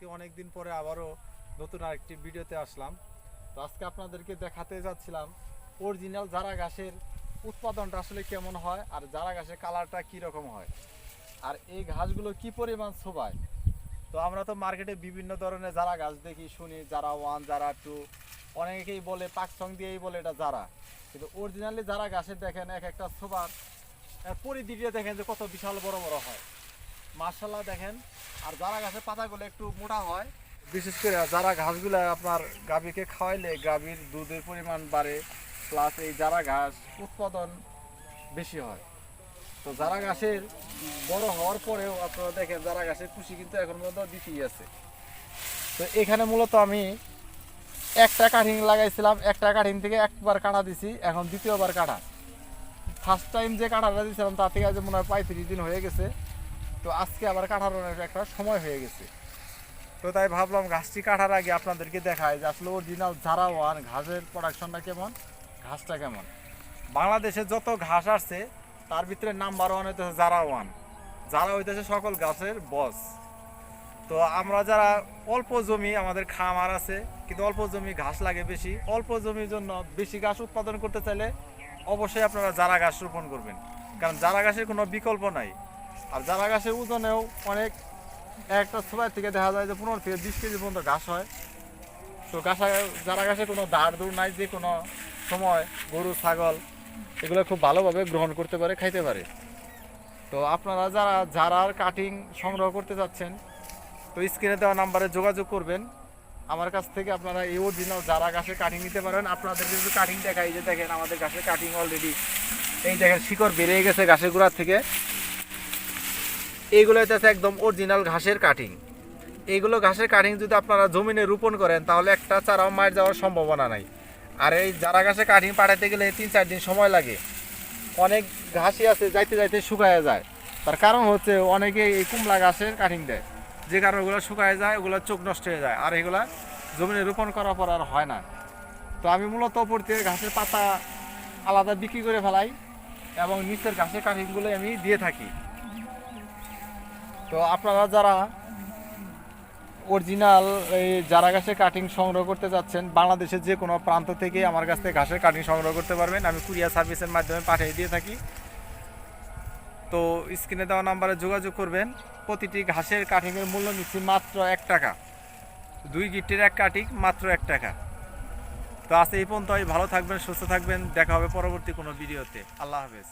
আজকে অনেক দিন পরে আবারও নতুন আরেকটি ভিডিওতে আসলাম। তো আজকে আপনাদেরকে দেখাতে যাচ্ছিলাম অরিজিনাল জারা ঘাসের উৎপাদনটা আসলে কেমন হয় আর জারা ঘাসের কালারটা কী রকম হয় আর এই ঘাসগুলো কি পরিমাণ শোভায়? তো আমরা তো মার্কেটে বিভিন্ন ধরনের জারা ঘাস দেখি, শুনি যারা ওয়ান যারা টু অনেকেই বলে পাকসং দিয়েই বলে এটা জারা। কিন্তু অরিজিনালি যারা ঘাসের দেখেন এক একটা শোভার পরিধিটা দেখেন যে কত বিশাল বড় বড় হয়। মার্শাল্লাহ দেখেন। আর যারা গাছের পাতাগুলো একটু মোটা হয়, বিশেষ করে যারা ঘাসগুলো আপনার গাভীকে খাওয়াইলে গাভীর দুধের পরিমাণ বাড়ে প্লাস এই যারা ঘাস উৎপাদন বেশি হয়। তো যারা গাছের বড় হওয়ার পরেও আপনারা দেখেন যারা গাছের খুশি কিন্তু এখন পর্যন্ত দিতেই আছে। তো এখানে মূলত আমি একটা কাঠিং লাগাইছিলাম, একটা কাঠিং থেকে একবার কাটা দিছি, এখন দ্বিতীয়বার কাটা। ফার্স্ট টাইম যে কাটাটা দিয়েছিলাম তার থেকে আজ মনে হয় পঁয়ত্রিশ দিন হয়ে গেছে। তো আজকে আবার কাটার একটা সময় হয়ে গেছে। তো তাই ভাবলাম ঘাসটি কাটার আগে আপনাদেরকে দেখায় যে আসলে অরিজিনাল যারা ওয়ান ঘাসের প্রোডাকশনটা কেমন, ঘাসটা কেমন। বাংলাদেশে যত ঘাস আসছে, তার ভিতরে নাম্বার ওয়ান হইতেছে জারা ওয়ান যারা হইতেছে সকল গাছের বস। তো আমরা যারা অল্প জমি, আমাদের খামার আছে, কিন্তু অল্প জমি ঘাস লাগে বেশি, অল্প জমির জন্য বেশি ঘাস উৎপাদন করতে চাইলে অবশ্যই আপনারা জারা ঘাস রোপণ করবেন। কারণ জারা ঘাসের কোনো বিকল্প নাই। আর যারা গাছের ওজনেও অনেক, একটা সময় থেকে দেখা যায় যে পনেরো থেকে বিশ কেজি পর্যন্ত ঘাস হয়। তো ঘাসা যারা ঘাসে কোনো দাঁড় দৌড় নাই, যে কোনো সময় গরু, ছাগল, এগুলো খুব ভালোভাবে গ্রহণ করতে পারে, খাইতে পারে। তো আপনারা যারা জারার কাটিং সংগ্রহ করতে চাচ্ছেন তো স্ক্রিনে দেওয়া নাম্বারে যোগাযোগ করবেন। আমার কাছ থেকে আপনারা এই অরিজিনাল যারা গাছের কাটিং নিতে পারেন আপনাদের যদি কাটিং দেখাই যে দেখেন আমাদের গাছের কাটিং অলরেডি এই দেখেন শিকড় বেড়ে গেছে গাছের গোড়ার থেকে। এইগুলো হচ্ছে একদম অরিজিনাল ঘাসের কাটিং এইগুলো ঘাসের কাটিং যদি আপনারা জমিনে রোপণ করেন, তাহলে একটা চারাও মার যাওয়ার সম্ভাবনা নাই। আর এই যারা গাছে কাটিং পাঠাতে গেলে তিন চার দিন সময় লাগে। অনেক ঘাসই আছে, যাইতে যাইতে শুকায় যায়। তার কারণ হচ্ছে অনেকে এই কুমলা গাছের কাটিং দেয়। যে কারণে ওগুলো শুকায় যায়, ওগুলো চোখ নষ্ট হয়ে যায়। আর এগুলা জমিনে রোপণ করার পর আর হয় না। তো আমি মূলত ওপর থেকে ঘাসের পাতা আলাদা বিক্রি করে ফেলাই এবং নিচের ঘাসের কাটিংগুলো আমি দিয়ে থাকি। তো আপনারা যারা অরিজিনাল এই যারা গাছের কাটিং সংগ্রহ করতে যাচ্ছেন, বাংলাদেশের যে কোনো প্রান্ত থেকে আমার কাছ থেকে ঘাসের কাটিং সংগ্রহ করতে পারবেন। আমি কুরিয়ার সার্ভিসের মাধ্যমে পাঠিয়ে দিয়ে থাকি। তো স্ক্রিনে দেওয়া নাম্বারে যোগাযোগ করবেন। প্রতিটি ঘাসের কাটিংয়ের মূল্য নিচ্ছি মাত্র এক টাকা। দুই গিফটের এক কাটিং মাত্র এক টাকা। তো আজ এই পর্যন্তই। ভালো থাকবেন, সুস্থ থাকবেন। দেখা হবে পরবর্তী কোনো ভিডিওতে। আল্লাহ হাফেজ।